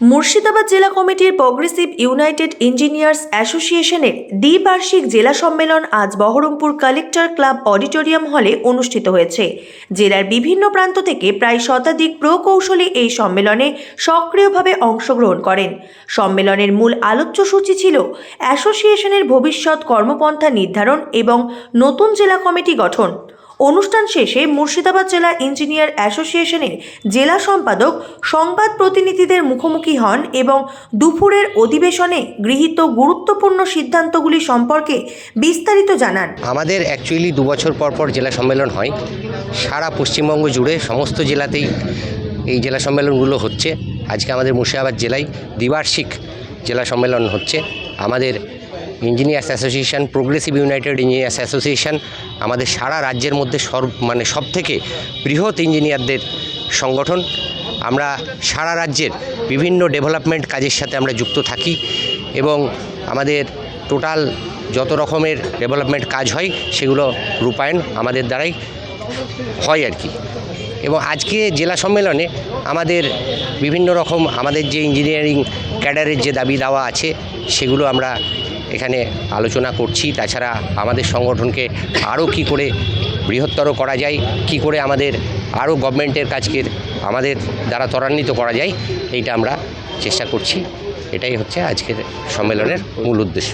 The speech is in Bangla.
মুর্শিদাবাদ জেলা কমিটির প্রগ্রেসিভ ইউনাইটেড ইঞ্জিনিয়ার্স অ্যাসোসিয়েশনের দ্বিবার্ষিক জেলা সম্মেলন আজ বহরমপুর কালেক্টর ক্লাব অডিটোরিয়াম হলে অনুষ্ঠিত হয়েছে। জেলার বিভিন্ন প্রান্ত থেকে প্রায় শতাধিক প্রকৌশলী এই সম্মেলনে সক্রিয়ভাবে অংশগ্রহণ করেন। সম্মেলনের মূল আলোচ্যসূচি ছিল অ্যাসোসিয়েশনের ভবিষ্যৎ কর্মপন্থা নির্ধারণ এবং নতুন জেলা কমিটি গঠন। অনুষ্ঠান শেষে মুর্শিদাবাদ জেলা ইঞ্জিনিয়ার অ্যাসোসিয়েশনের জেলা সম্পাদক, সংবাদ প্রতিনিধিদের মুখোমুখি হন এবং দুপুরের অধিবেশনে গৃহীত গুরুত্বপূর্ণ সিদ্ধান্তগুলি সম্পর্কে বিস্তারিত জানান। আমাদের অ্যাকচুয়ালি দু বছর পর পর জেলা সম্মেলন হয়। সারা পশ্চিমবঙ্গ জুড়ে সমস্ত জেলাতেই এই জেলা সম্মেলনগুলো হচ্ছে। আজকে আমাদের মুর্শিদাবাদ জেলায় দ্বিবার্ষিক জেলা সম্মেলন হচ্ছে। আমাদের engineers association progressive united engineers association আমাদের সারা রাজ্যের মধ্যে সর্ব মানে সব থেকে বৃহৎ ইঞ্জিনিয়ারদের সংগঠন। আমরা সারা রাজ্যের বিভিন্ন ডেভেলপমেন্ট কাজের সাথে আমরা যুক্ত থাকি এবং আমাদের টোটাল যত রকমের ডেভেলপমেন্ট কাজ হয়, সেগুলো রূপায়ণ আমাদের দ্বারাই হয় আর কি। এবং আজকে জেলা সম্মেলনে আমাদের বিভিন্ন রকম আমাদের যে ইঞ্জিনিয়ারিং ক্যাডারের যে দাবি দাওয়া আছে, সেগুলো আমরা এখানে আলোচনা করছি। তাছাড়া আমাদের সংগঠনকে আরও কি করে বৃহত্তর করা যায়, কি করে আমাদের আরও গভর্নমেন্টের কাজকে আমাদের দ্বারা ত্বরান্বিত করা যায়, এইটা আমরা চেষ্টা করছি। এটাই হচ্ছে আজকের সম্মেলনের মূল উদ্দেশ্য।